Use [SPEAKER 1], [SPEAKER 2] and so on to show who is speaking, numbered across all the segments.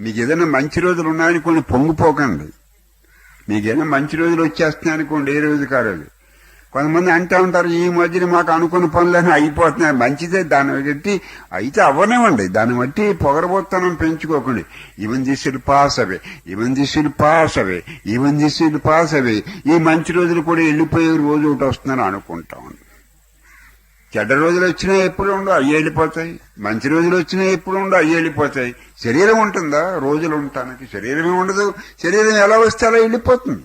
[SPEAKER 1] మీకు ఏదైనా మంచి రోజులు ఉన్నాయనుకోండి పొంగిపోకండి. మీకు ఏదైనా మంచి రోజులు వచ్చేస్తున్నాయనుకోండి ఏ రోజు కాదు కొంతమంది అంటూ ఉంటారు ఈ మధ్యన మాకు అనుకున్న పనులన్నీ అయిపోతున్నాయి మంచిదే దాన్ని బట్టి అయితే అవ్వనివ్వండి దాన్ని బట్టి పొగరబోత్తనం పెంచుకోకండి. Even this will pass away even this pass away even this pass away ఈ మంచి రోజులు కూడా వెళ్ళిపోయే రోజు ఒకటి వస్తుందని అనుకుంటాం చెడ్డ రోజులు వచ్చినా ఎప్పుడు ఉండవు అవి వెళ్ళిపోతాయి. మంచి రోజులు వచ్చినా ఎప్పుడు ఉండవు అవి వెళ్ళిపోతాయి. శరీరం ఉంటుందా? రోజులు ఉండటానికి శరీరమే ఉండదు. శరీరం ఎలా వస్తే అలా వెళ్ళిపోతుంది.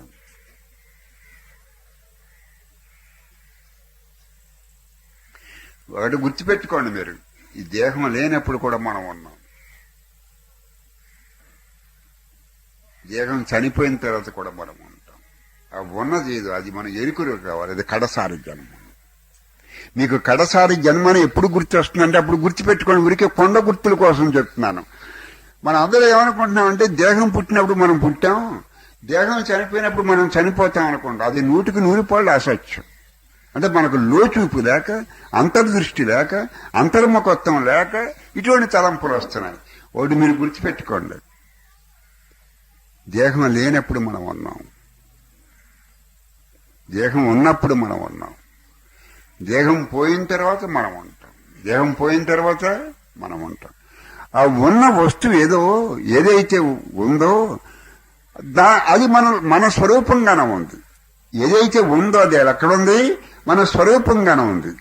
[SPEAKER 1] ఒకటి గుర్తుపెట్టుకోండి మీరు. ఈ దేహం లేనప్పుడు కూడా మనం ఉన్నాం. దేహం చనిపోయిన తర్వాత కూడా మనం ఉంటాం. ఆ ఉన్నది ఏదో అది మన ఎరుకులు కావాలి అది కడసారి జన్మ. మీకు కడసారి జన్మని ఎప్పుడు గుర్తొస్తుందంటే అప్పుడు గుర్తుపెట్టుకోండి. ఊరికే కొండ గుర్తుల కోసం చెప్తున్నాను. మనం అందరూ ఏమనుకుంటున్నామంటే దేహం పుట్టినప్పుడు మనం పుట్టాం దేహం చనిపోయినప్పుడు మనం చనిపోతాం అనుకుంటాం అది నూటికి నూరు పాళ్ళు అసత్యం అంటే మనకు లోచూపు లేక అంతర్దృష్టి లేక అంతర్ముఖత్వం లేక ఇటువంటి తలంపులు వస్తున్నాయి. ఒకటి మీరు గుర్తుపెట్టుకోండి. దేహం లేనప్పుడు మనం ఉన్నాం. దేహం ఉన్నప్పుడు మనం ఉన్నాం. దేహం పోయిన తర్వాత మనం ఉంటాం. దేహం పోయిన తర్వాత మనం ఉంటాం. ఆ ఉన్న వస్తువు ఏదో ఏదైతే ఉందో దా అది మన మన స్వరూపంగానే ఉంది. ఏదైతే ఉందో అది ఎక్కడుంది మన స్వరూపంగానే ఉంది.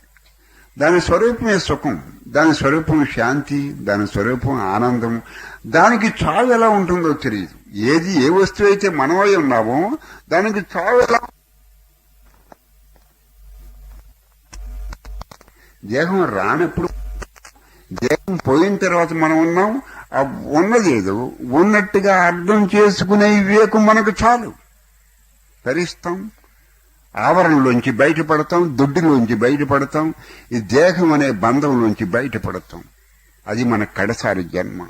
[SPEAKER 1] దాని స్వరూపమే సుఖం దాని స్వరూపం శాంతి దాని స్వరూపం ఆనందం. దానికి చావు ఎలా ఉంటుందో తెలియదు ఏది ఏ వస్తువు అయితే మనమై ఉన్నామో దానికి చావు ఎలా దేహం రానప్పుడు దేహం పోయిన తర్వాత మనం ఉన్నాం ఉన్నదేదో ఉన్నట్టుగా అర్థం చేసుకునే వివేకం మనకు చాలు. తరిస్తాం ఆవరణలోంచి బయటపడతాం దొడ్డిలోంచి బయటపడతాం ఈ దేహం అనే బంధంలోంచి బయటపడతాం. అది మన కడసారి జన్మ.